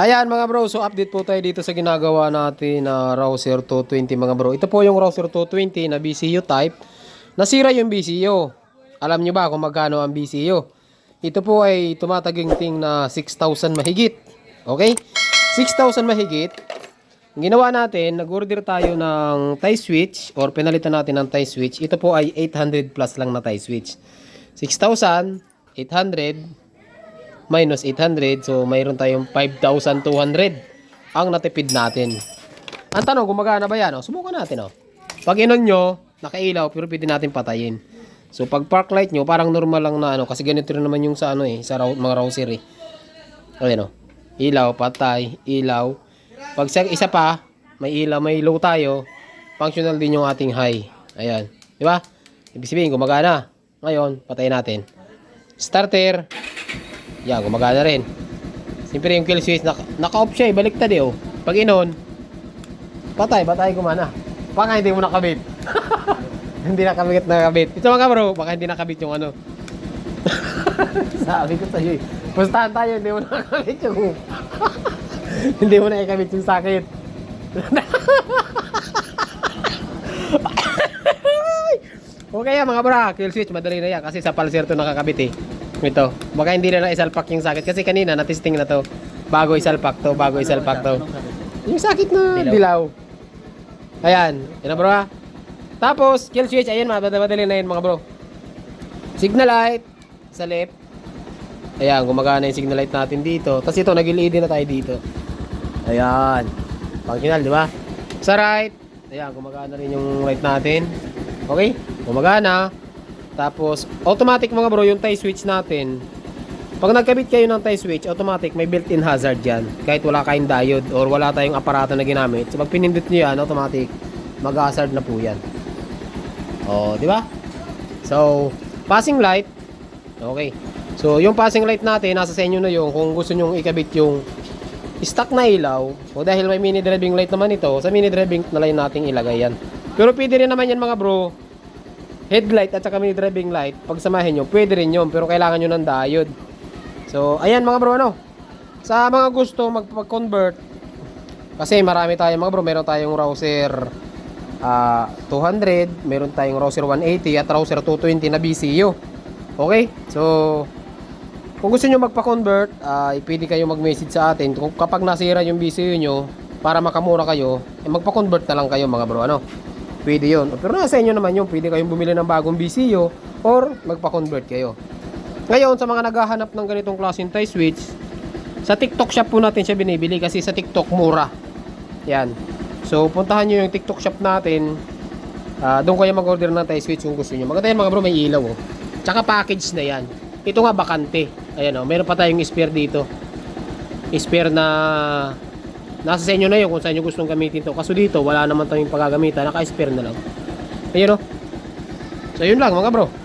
Ayan mga bro, so update po tayo dito sa ginagawa natin na Rouser 220 mga bro. Ito po yung Rouser 220 na BCU type. Nasira yung BCU. Alam nyo ba kung magkano ang BCU? Ito po ay tumataginting na 6,000 mahigit. Okay? 6,000 mahigit. Ginawa natin, nag-order tayo ng tie switch or pinalitan natin ng tie switch. Ito po ay 800 plus lang na tie switch. 6,800 minus 800. So, mayroon tayong 5,200 ang natipid natin. Ang tanong, gumagana ba yan? O, subukan natin. O. Pag inon nyo, nakailaw, pero pwede natin patayin. So, pag park light nyo, parang normal lang na ano. Kasi ganito rin naman yung sa ano eh, sa mga rouser eh. Ayan o. Ilaw, patay, ilaw. Pag sa isa pa, may ilaw, may low tayo, functional din yung ating high. Ayan. Di ba? Ibig sabihin, gumagana. Ngayon, patayin natin. Starter. Yan, gumagana rin. Siyempre yung kill switch, naka, naka-off siya eh, baliktad eh oh. Pag inon, patay, patay gumana. Baka hindi mo nakabit. hindi nakabit, nakabit. Ito mga bro, baka hindi nakabit yung ano. Sabi ko sa'yo eh. Pustahan tayo, hindi mo nakabit yung... hindi mo na ikabit yung sakit. okay yan mga bro, kill switch, madali na yan kasi sa pulsar to nakakabit eh. Ito, baka hindi na lang isalpak yung sakit kasi kanina natisting na to. Bago isalpak to, bago isalpak to. Yung sakit na dilaw. Ayan, na bro ha. Tapos, kill switch, ayan madali na yun mga bro. Signal light sa left. Ayan, gumagana yung signal light natin dito. Tapos ito, nag-LED na tayo dito. Ayan. Functional, di ba? Sa right. Ayan, gumagana rin yung light natin. Okay? Gumagana. Tapos, automatic mga bro, yung tie switch natin. Pag nagkabit kayo ng tie switch, automatic may built-in hazard yan. Kahit wala kayong diode or wala tayong aparato na ginamit. So, pag pinindot nyo yan, automatic, mag-hazard na po yan. Oh, di ba? So, passing light. Okay. So, yung passing light natin, nasa sa inyo na yung kung gusto nyo ikabit yung stock na ilaw. O dahil may mini driving light naman ito, sa mini driving na line nating ilagay yan. Pero pwede rin naman yan mga bro. Headlight at saka mini driving light, pag samahin nyo, pwede rin yun. Pero kailangan nyo ng diode. So, ayan mga bro, ano? Sa mga gusto magpag-convert, kasi marami tayo mga bro, meron tayong rouser ah 200, meron tayong router 180 at router 220 na BCU. Okay? So, kung gusto nyo magpa-convert, ah pwede kayo mag-message sa atin. Kung kapag nasira yung BCU nyo, para makamura kayo, eh, magpa-convert na lang kayo mga bro, ano? Pwede yun. Pero nasa inyo naman yung pwede kayong bumili ng bagong BCU or magpa-convert kayo. Ngayon, sa mga naghahanap ng ganitong klaseng tie switch, sa TikTok shop po natin siya binibili kasi sa TikTok mura. Yan. So, puntahan nyo yung TikTok shop natin. Ah, doon kayo mag-order ng tie switch kung gusto nyo. Maganda yan mga bro, may ilaw oh. Tsaka package na yan. Ito nga bakante. Ayan oh, meron pa tayong spare dito. Spare na nasa sa inyo na yun kung saan nyo gustong gamitin to. Kaso dito, wala naman tayong pagagamitan. Naka-spare na lang. Ayun oh. So, yun lang mga bro.